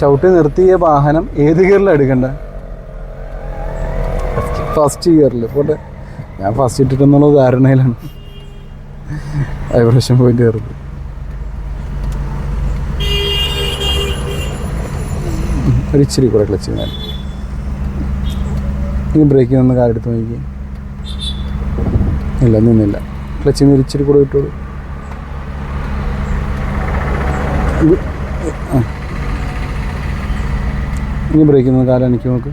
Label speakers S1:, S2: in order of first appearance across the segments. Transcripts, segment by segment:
S1: ചവിട്ടി നിർത്തിയ വാഹനം ഏത് ഗിയറിലാണ് എടുക്കേണ്ടത് ഫസ്റ്റ് ഗിയറിൽ പോട്ടെ. ഞാൻ ഫസ്റ്റ് ഇട്ടിട്ടെന്നുള്ള ധാരണയിലാണ്. വൈബ്രേഷൻ പോയിന്റ് കയറുന്നത്. ഒരു ഇച്ചിരി കൂടെ ക്ലച്ച് ഞാൻ ഇനി ബ്രേക്കിൽ നിന്ന് കാലെടുത്ത് നോക്കി. ഇല്ല നിന്നില്ല. ക്ലച്ചിൽ നിന്ന് ഇച്ചിരി കൂടെ ഇട്ടോളൂ. ആ. ഇനി ബ്രേക്കിന്ന് നിന്ന് കാലം എനിക്ക് നോക്ക്.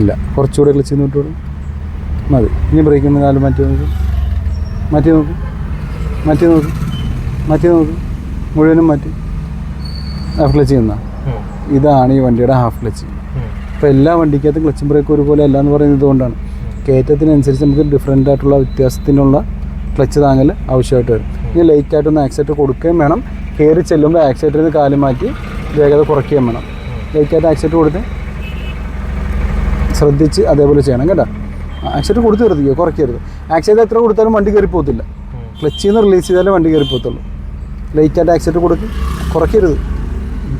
S1: ഇല്ല കുറച്ചുകൂടെ ക്ലിച്ച് ചെയ്ത് വിട്ടോളൂ മതി. ഇനി ബ്രേക്കിന്ന് കാൽ കാലം മാറ്റി നോക്ക്. മാറ്റി നോക്ക്. മാറ്റി നോക്ക്. മാറ്റി നോക്ക്. മുഴുവനും മാറ്റി. ഹാഫ് ക്ലച്ച് ചെയ്യുന്ന. ഇതാണ് ഈ വണ്ടിയുടെ ഹാഫ് ക്ലച്ച് അപ്പോൾ എല്ലാ വണ്ടിക്കകത്തും ക്ലച്ചും ബ്രേക്കും ഒരുപോലെ അല്ല എന്ന് പറയുന്നത് ഇതുകൊണ്ടാണ് കയറ്റത്തിനനുസരിച്ച് നമുക്ക് ഡിഫറെന്റ് ആയിട്ടുള്ള വ്യത്യാസത്തിനുള്ള ക്ലച്ച് താങ്ങൽ ആവശ്യമായിട്ട് വരും. ഇനി ലൈറ്റായിട്ടൊന്ന് ആക്സിലേറ്റർ കൊടുക്കുകയും വേണം. കയറി ചെല്ലുമ്പോൾ ആക്സിലേറ്ററിൽ നിന്ന് കാൽ മാറ്റി വേഗത കുറയ്ക്കുകയും വേണം. ലൈറ്റ് ആക്സിലേറ്റർ കൊടുത്ത് ശ്രദ്ധിച്ച് അതേപോലെ ചെയ്യണം കേട്ടോ. ആക്സിലേറ്റർ കൊടുത്ത് നിർത്തിക്കുക കുറയ്ക്കരുത്. ആക്സിലേറ്റർ എത്ര കൊടുത്താലും വണ്ടി കയറി പോകത്തില്ല. ക്ലച്ചിൽ നിന്ന് റിലീസ് ചെയ്താലേ വണ്ടി കയറി പോകത്തുള്ളൂ. ലൈറ്റ് ആയിട്ട് ആക്സിലേറ്റർ കൊടുത്ത് കുറയ്ക്കരുത്.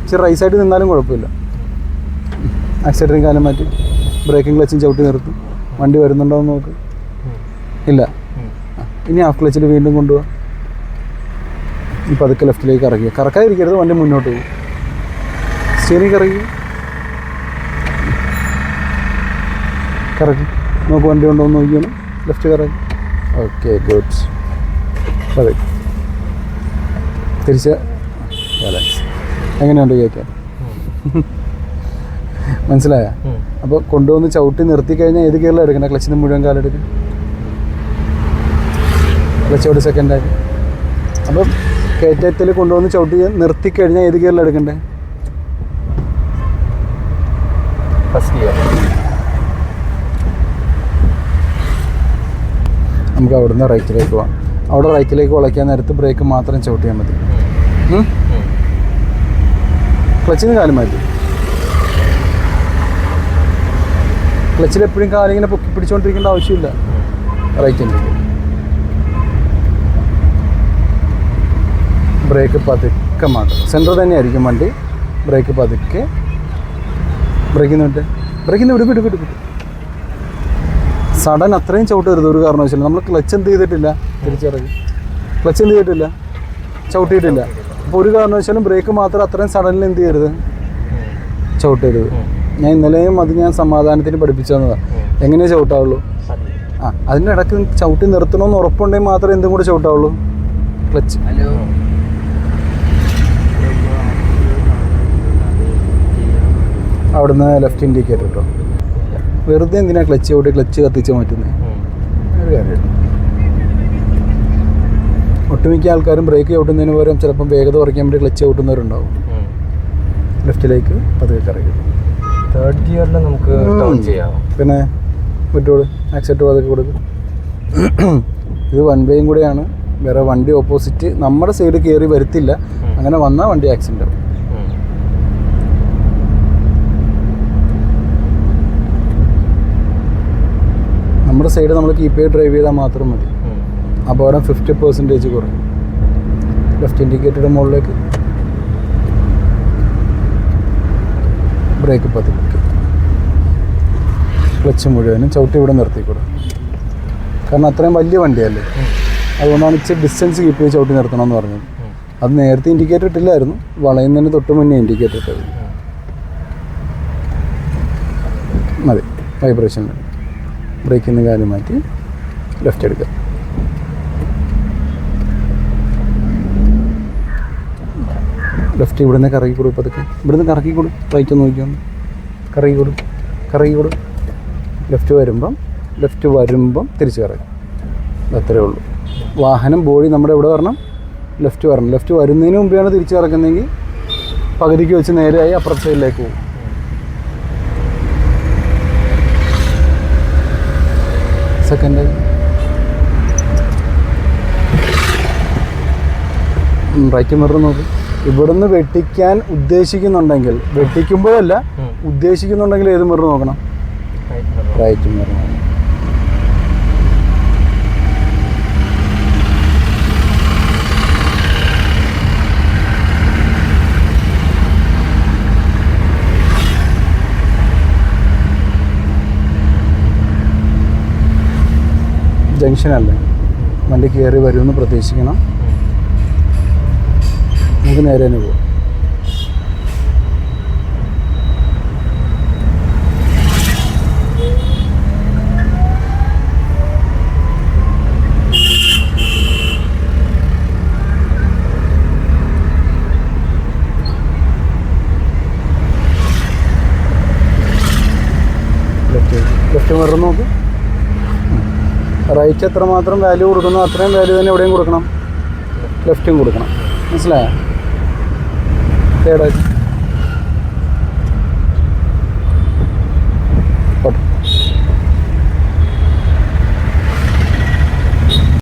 S1: ഇച്ചിരി റൈസായിട്ട് നിന്നാലും കുഴപ്പമില്ല. ആക്സിലേറ്ററിങ് കാലം മാറ്റി ബ്രേക്കിംഗ് ക്ലച്ചും ചവിട്ടി നിർത്തും. വണ്ടി വരുന്നുണ്ടോ എന്ന് നോക്ക്. ഇല്ല. ഇനി ഹാഫ് ക്ലച്ചിൽ വീണ്ടും കൊണ്ടുപോകാം പതുക്കെ ലെഫ്റ്റിലേക്ക് കറക്കുക കറക്കാതിരിക്കരുത് വണ്ടി മുന്നോട്ട് പോകും. സ്റ്റിയറിംഗ് ഇറങ്ങി. കറക്കി. നമുക്ക് വണ്ടി ഉണ്ടോ എന്ന് നോക്കിയാണ്. ലെഫ്റ്റ് കറങ്ങി. Okay good. അതെ. തിരിച്ച് ബാലൻസ് എങ്ങനെയുണ്ട് കേൾക്കാൻ മനസ്സിലായ? അപ്പോൾ കൊണ്ടുവന്ന് ചവിട്ടി നിർത്തി കഴിഞ്ഞാൽ ഏത് ഗിയറിലാണ് എടുക്കണേ? ക്ലച്ചിന് മുഴുവൻ കാലെടുക്കും. ക്ലച്ചോട് സെക്കൻഡായിട്ട് അപ്പം കയറ്റത്തിൽ കൊണ്ടുവന്ന് ചവിട്ടി നിർത്തി കഴിഞ്ഞാൽ ഏത് ഗിയറിൽ എടുക്കണ്ടേ?
S2: ഫസ്റ്റ്
S1: നമുക്ക് അവിടുന്ന് റൈറ്റിലേക്ക് പോവാം. അവിടെ റൈറ്റിലേക്ക് വളയ്ക്കാൻ നേരത്ത് ബ്രേക്ക് മാത്രം ചവിട്ടിയാൽ മതി? ക്ലച്ചിന് കാലം മാറ്റി. ക്ലച്ചിൽ എപ്പോഴും കാലിങ്ങനെ പൊക്കി പിടിച്ചുകൊണ്ടിരിക്കേണ്ട ആവശ്യമില്ല. റൈറ്റിന്റെ ബ്രേക്ക് പതുക്കെ മാറ്റും സെന്റർ തന്നെയായിരിക്കും വണ്ടി. ബ്രേക്ക് പതുക്കെ. ബ്രേക്കിന്ന് വിട്ട് ബ്രേക്കിന്ന് നിന്ന് ഇടുപ്പ് വിട് സഡൻ അത്രയും ചവിട്ട് വരുത് ഒരു കാരണവശാലും. നമ്മൾ ക്ലച്ച് എന്ത് ചെയ്തിട്ടില്ല? തിരിച്ചിറങ്ങി ക്ലച്ച് എന്ത് ചെയ്തിട്ടില്ല? ചവിട്ടിയിട്ടില്ല. അപ്പോൾ ഒരു കാരണവശാലും ബ്രേക്ക് മാത്രം അത്രയും സഡനിൽ എന്ത് ചെയ്യരുത്? ചവിട്ടരുത്. ഞാൻ ഇന്നലെയും അത് ഞാൻ സമാധാനത്തിന് പഠിപ്പിച്ചതാണ് എങ്ങനെയാണ് എങ്ങനെയേ ചവിട്ടാവുള്ളൂ? ആ അതിന്റെ ഇടയ്ക്ക് ചവിട്ടി നിർത്തണമെന്ന് ഉറപ്പുണ്ടെങ്കിൽ മാത്രമേ എന്തും കൂടെ ചവിട്ടാവുള്ളൂ. ക്ലച്ച്. അവിടുന്ന് ലെഫ്റ്റ് ഇൻഡിക്കേറ്റർ കേട്ടോ വെറുതെ എന്തിനാ ക്ലച്ച് ഓടി ക്ലച്ച് കത്തിച്ച് മാറ്റുന്നത് ഒരു കാര്യമില്ല. ഒട്ടുമിക്ക ആൾക്കാരും ബ്രേക്ക് ചവിട്ടുന്നതിന് പകരം ചിലപ്പം വേഗത കുറയ്ക്കാൻ വേണ്ടി ക്ലച്ച് ചവിട്ടുന്നവരുണ്ടാവും ലെഫ്റ്റിലേക്ക് പതുക്കെ കറിയും
S2: തേർഡ് ഗിയറിൽ നമുക്ക് ടേൺ ചെയ്യാം.
S1: പിന്നെ വിട്ടോട് ആക്സെപ്റ്റ് പതുക്കെ കൊടുക്കും. ഇത് വൺ വേയും കൂടെയാണ്. വേറെ വണ്ടി ഓപ്പോസിറ്റ് നമ്മുടെ സൈഡ് കയറി വരുത്തില്ല. അങ്ങനെ വന്നാൽ വണ്ടി ആക്സിഡന്റ് ആവും. നമ്മുടെ സൈഡ് നമ്മൾ കീപ്പ് ചെയ്ത് ഡ്രൈവ് ചെയ്താൽ മാത്രം മതി. അപകടം ഫിഫ്റ്റി പെർസെന്റേജ് കുറയും. ലെഫ്റ്റ് ഇൻഡിക്കേറ്ററുടെ മുകളിലേക്ക്. ബ്രേക്ക് പതുക്കെ. ക്ലച്ച് മുഴുവനും ചവിട്ടി ഇവിടെ നിർത്തിക്കൂടെ കാരണം അത്രയും വലിയ വണ്ടിയല്ലേ? അതുകൊണ്ടാണ് ഇച്ചിരി ഡിസ്റ്റൻസ് കീപ്പ് ചെയ്ത് ചവിട്ടി നിർത്തണമെന്ന് പറഞ്ഞത്. അത് നേരത്തെ ഇൻഡിക്കേറ്റർ ഇട്ടില്ലായിരുന്നു. വളയുന്നതിന് തൊട്ട് മുന്നേ ഇൻഡിക്കേറ്റർ ഇട്ടത്. മതി. വൈബ്രേഷൻ ബ്രേക്കിൽ നിന്ന് കാര്യം മാറ്റി ലെഫ്റ്റ് എടുക്കുക. ലെഫ്റ്റ് ഇവിടുന്ന് കറക്കി കൊടുക്കും പതുക്കെ. ഇവിടുന്ന് കറക്കി കൊടു. റൈറ്റ് നോക്കിയൊന്ന് കറക്കി കൊടു. കറക്കി കൊടു. ലെഫ്റ്റ് വരുമ്പം ലെഫ്റ്റ് വരുമ്പം തിരിച്ച് കറക്കും അത്രേ ഉള്ളൂ. വാഹനം ബോഡി നമ്മുടെ ഇവിടെ വരണം? ലെഫ്റ്റ് വരണം. ലെഫ്റ്റ് വരുന്നതിന് മുമ്പെയാണ് തിരിച്ച് കറക്കുന്നതെങ്കിൽ പകുതിക്ക് വെച്ച് നേരെയായി അപ്പുറത്തെ സൈഡിലേക്ക് പോകും. സെക്കൻഡ്. റൈറ്റ് മിറർ നോക്ക്. ഇവിടുന്ന് വെട്ടിക്കാൻ ഉദ്ദേശിക്കുന്നുണ്ടെങ്കിൽ വെട്ടിക്കുമ്പോഴല്ല ഉദ്ദേശിക്കുന്നുണ്ടെങ്കിൽ ഏത് മിറർ നോക്കണം? റൈറ്റ് മിറർ ജംഗ്ഷനല്ലേ വണ്ടി കയറി വരുമെന്ന് പ്രതീക്ഷിക്കണം നമുക്ക് നേരെ തന്നെ പോകും ലെഫ്റ്റ് മിറർ നോക്ക് റൈറ്റ് എത്രമാത്രം വാല്യൂ കൊടുക്കുന്നു അത്രയും വാല്യൂ തന്നെ എവിടെയും കൊടുക്കണം. ലെഫ്റ്റും കൊടുക്കണം. മനസ്സിലായോ?